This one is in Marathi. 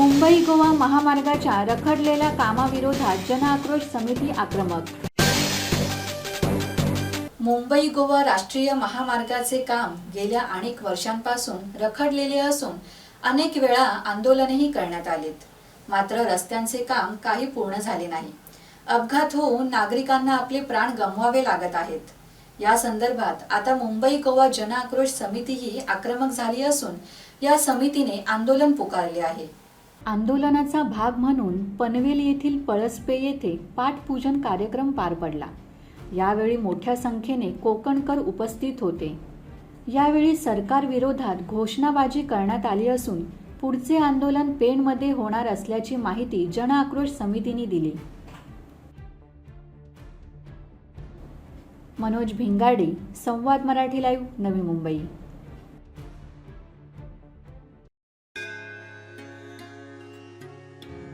मुंबई गोवा महामार्गाच्या रखडलेल्या कामाविरोधात जनआक्रोश समिती आक्रमक. मुंबई गोवा राष्ट्रीय महामार्गाचे काम गेल्या अनेक वर्षांपासून रखडलेले असून अनेक वेळा आंदोलनही करण्यात आलेत. मात्र रस्त्यांचे काम काही पूर्ण झाले नाही. अपघात होऊन नागरिकांना आपले प्राण गमवावे लागत आहेत. या संदर्भात आता मुंबई गोवा जनआक्रोश समितीही आक्रमक झाली असून या समितीने आंदोलन पुकारले आहे. आंदोलनाचा भाग म्हणून पनवेल येथील पळसपे येथे पाठपूजन कार्यक्रम पार पडला. यावेळी मोठ्या संख्येने कोकणकर उपस्थित होते. यावेळी सरकार विरोधात घोषणाबाजी करण्यात आली असून पुढचे आंदोलन पेणमध्ये होणार असल्याची माहिती जनआक्रोश समितीने दिली. मनोज भिंगाडे संवाद मराठी लाईव्ह नवी मुंबई.